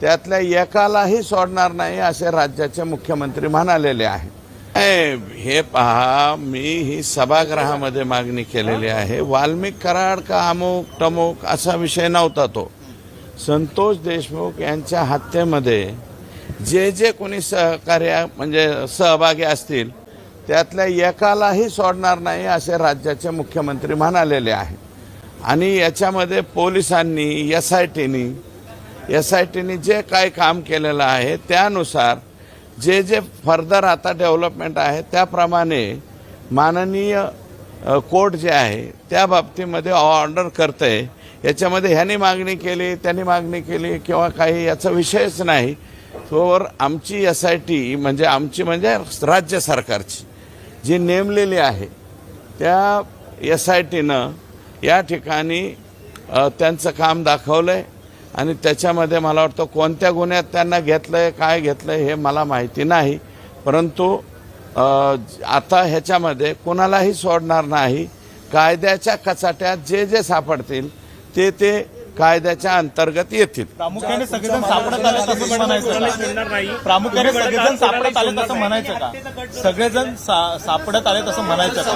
त्यातल्या एकालाही सोडणार नाही असे राज्याचे मुख्यमंत्री म्हणालेले आहे. ए, हे पहा मी ही सभागृहामध्ये मागणी केलेली आहे. वाल्मिक कराड का अमुक टमुक असा विषय नव्हता तो. संतोष देशमुख यांच्या हत्येमध्ये जे जे कोणी सहकार्य म्हणजे सहभागी असतील त्यातल्या एकालाही सोडणार नाही असे राज्याचे मुख्यमंत्री म्हणालेले आहे. आणि याच्यामध्ये पोलिसांनी एस आय टीनी एस आय टीने जे काय काम केलेलं आहे त्यानुसार जे जे फर्दर आता डेव्हलपमेंट आहे त्याप्रमाणे माननीय कोर्ट जे आहे त्या बाबतीमध्ये ऑर्डर करते. याच्यामध्ये ह्यानी मागणी केली त्यांनी मागणी केली किंवा काही याचा विषयच नाही. तोवर आमची एस आय टी म्हणजे आमची म्हणजे राज्य सरकारची जी नेमलेली आहे त्या एस आय टीनं या ठिकाणी त्यांचं काम दाखवलं आहे आणि त्याच्यामध्ये मला वाटतं कोणत्या गुन्ह्यात त्यांना घेतलं आहे काय घेतलं आहे हे मला माहिती नाही. परंतु आता ह्याच्यामध्ये कोणालाही सोडणार नाही. कायद्याच्या कचाट्यात जे जे सापडतील ते ते कायद्याच्या अंतर्गत येतील. प्रामुख्याने सगळेजण सापडत आले तसं म्हणायचं का? प्रामुख्याने सगळेजण सापडत आले तसं म्हणायचं का? सगळेजण सापडत आले तसं म्हणायचं का?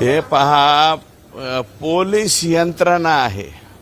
हे पहा पोलीस यंत्रणा आहे.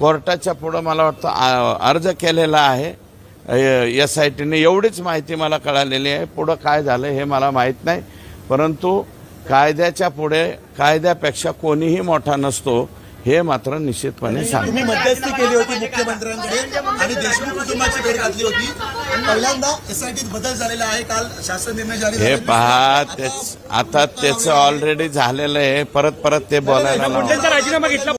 कोर्टाच्या पुढं मला वाटतं अर्ज केलेला आहे. एस आय टीने एवढीच माहिती मला कळालेली आहे. पुढं काय झालं हे मला माहीत नाही. परंतु कायद्याच्या पुढे कायद्यापेक्षा कोणीही मोठा नसतो हे मात्र निश्चितपणे सांग तुम्ही मध्यस्थी केली होती मुख्यमंत्र्यांकडे आणि देशमुख कुटुंबाची भेट घातली होती. पहिल्यांदा बदल झालेला आहे. काल शासन निर्णय जारी हे. पहा तेच आता त्याचं ऑलरेडी झालेलं आहे. परत परत ते बोलायला. राजीनामा घेतला